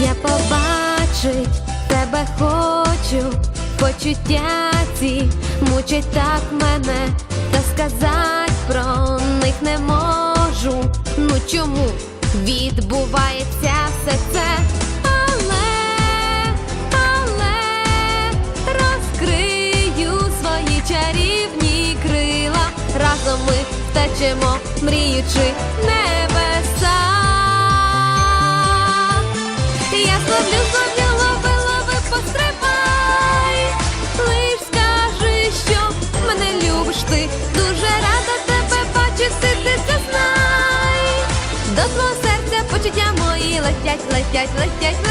Я побачить тебе хочу, почуття ці мучать так мене, та сказать про них не можу. Ну чому відбувається все це? Але, але розкрию свої чарівні крила. Разом ми втечемо, мріючи небеса. Зловлю, зловлю, лови, лови. Лиш скажи, що мене любиш. Дуже рада тебе бачити, ти це. До твого серця почуття мої летять, летять, летять.